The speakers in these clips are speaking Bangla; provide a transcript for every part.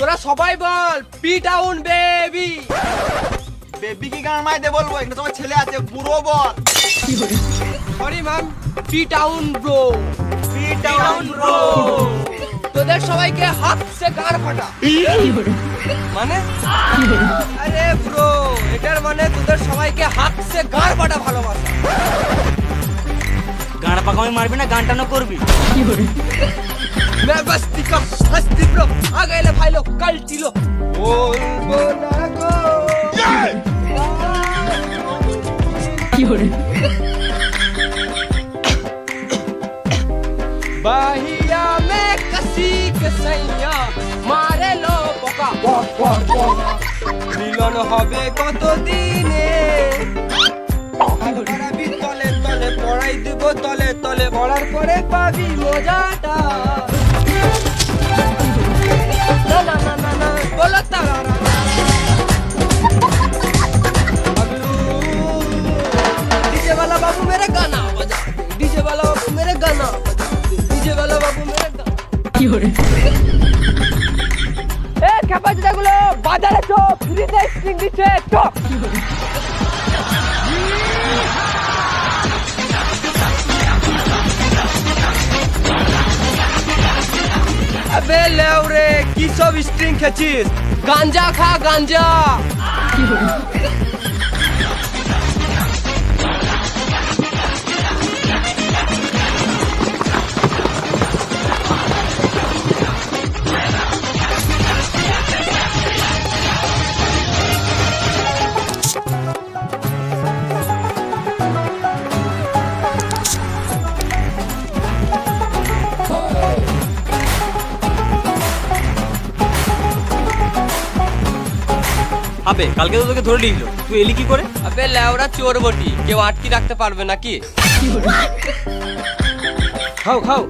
তোরা সবাই বল পি টাউন বেবি বেবি কি গান মাইতে বলব? এটা তোমার ছেলে আছে বুড়ো বল। Sorry ma'am P town bro P town bro তোদের সবাইকে হাত সে গার ফাটা। মানে? আরে ব্রো এটার মানে তোদের সবাইকে হাত সে গার ফাটা ভালোবাসা। গান পাকামি মারবি না গান টানো করবি কি করবি। का हस्ती ब्रो आ गए ले भाई लोग कल टिलो बोल बोला गो बाहिया में कसी के सैया मारे लो बोका মিলন হবে কত দিনে পড়াবি তলে তলে পড়াই দিব তলে তলে পড়ার পরে পাবি মজাটা এ ক্যাপাসিটি গুলো বাজারে চোখ ফ্রিতে স্ট্রিং দিচ্ছে চোখ। আবে লেওরে কি সব স্ট্রিং খেছিস গাঞ্জা খা গাঞ্জা। আবে কালকে তো তোকে ধরে নিয়ে গেলো তুই এলি কি করে? আবে লেওরা চোর বটি। কেউ আটকে রাখতে পারবে নাকি? খাও খাও।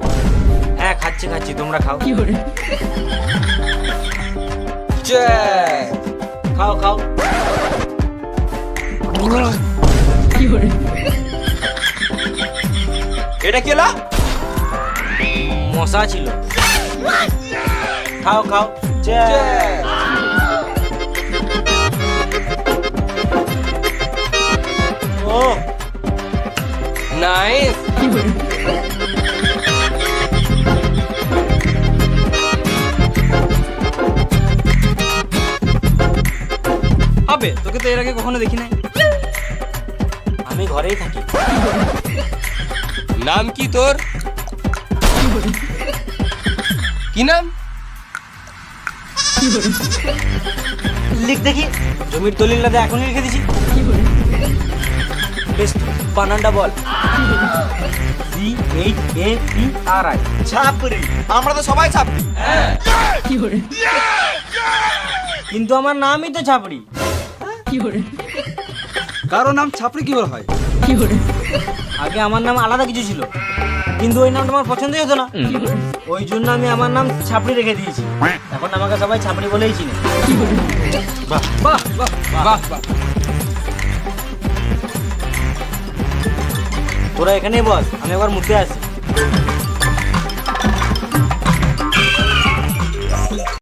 হ্যাঁ খাচ্ছি খাচ্ছি তোমরা খাও। কি জয়। খাও খাও। এটা কেলা মশা ছিল। খাও খাও। জয়। তোকে তো এর আগে কখনো দেখি নাই। আমি ঘরেই থাকি। নাম কি তোর? কি নাম? লিখ দেখি। জমির দলিলটা এখনই লিখে দিছি। বেশ বানানটা বল। C H A P R I ছাপরি আমরা তো সবাই ছাপরি কিন্তু আমার নামই তো ছাপড়ি। কারও? নাম ছাপড়ি কি করে হয়? আগে আমার নাম আলাদা কিছু ছিল। কিন্তু ওই নামটা আমার পছন্দই হতো না। ওই জন্য আমি আমার নাম ছাপড়ি রেখে দিয়েছি। এখন আমাকে সবাই ছাপড়ি বলেই চিনে। বাহ বাহ। বাহ বাহ। তোরা এখানেই বস আমি একবার মুখে আসি।